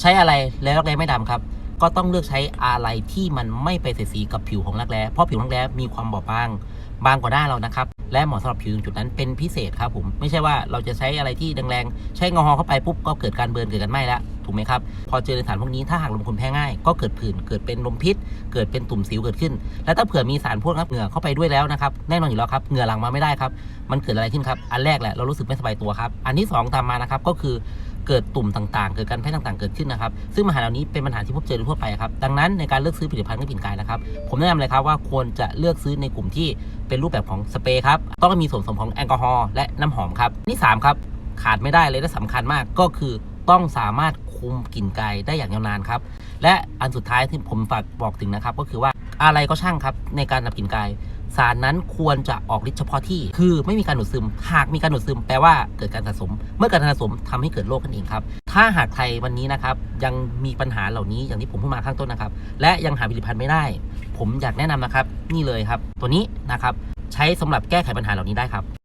ใช้อะไรแล้วรักแร้ไม่ดำครับ ก็ต้องเลือกใช้อะไรที่มันไม่ไปเสียสีกับผิวของรักแร้เพราะผิวรักแร้มีความบอบบาง บางกว่าหน้าเรานะครับและเหมาะสำหรับผิวจุดนั้นเป็นพิเศษครับผมไม่ใช่ว่าเราจะใช้อะไรที่แรงๆใช้งอลกอฮอเข้าไปปุ๊บก็เกิดการเบิร์นเกิดการไหม้แล้ว ถูกไหมครับ พอเจอในสารพวกนี้ถ้าหากลมคนแพ้ง่าย ก็เกิดผื่นเกิดเป็นลมพิษ เกิดเป็นตุ่มสิวเกิดขึ้น และถ้าเผื่อมีสารพวกนับเหงื่อเข้าไปด้วยแล้วนะครับแน่นอนอยู่แล้วครับเหงื่อหลังมาไม่ได้ครับมันเกิดอะไรขึ้นครับอันแรกแหละเรารู้สึกไม่สบายตัวครับอันที่สองตามมานะครับก็คือเกิดตุ่มต่างๆ เกิดการแพ้ต่างๆ เกิดขึ้นนะครับ ซึ่งปัญหาเหล่านี้เป็นปัญหาที่พบเจอทั่วไปครับ ดังนั้นในการเลือกซื้อผลิตภัณฑ์เครื่องผินกายนะครับ ผมแนะนำเลยครับว่าควรจะเลือกซื้อในกลุ่มที่เป็นรูปแบบของสเปรย์ครับ ต้องมีส่วนผสมของแอลกอฮอล์และน้ำหอมครับ ที่สามครับ ขาดไม่ได้เลยและสำคัญมากก็คือต้องสามารถ คุมกลิ่นกายได้อย่างยาวนานครับ และอันสุดท้ายที่ผมฝากบอกถึงนะครับ ก็คือว่าอะไรก็ช่างครับในการดับกลิ่นกายสารนั้นควรจะออกฤทธิ์เฉพาะที่ คือไม่มีการดูดซึม หากมีการดูดซึมแปลว่าเกิดการสะสม เมื่อการสะสมทำให้เกิดโรคกันเองครับ ถ้าหากใครวันนี้นะครับยังมีปัญหาเหล่านี้อย่างที่ผมพูดมาข้างต้นนะครับ และยังหาผลิตภัณฑ์ไม่ได้ ผมอยากแนะนำนะครับ นี่เลยครับ ตัวนี้นะครับใช้สำหรับแก้ไขปัญหาเหล่านี้ได้ครับ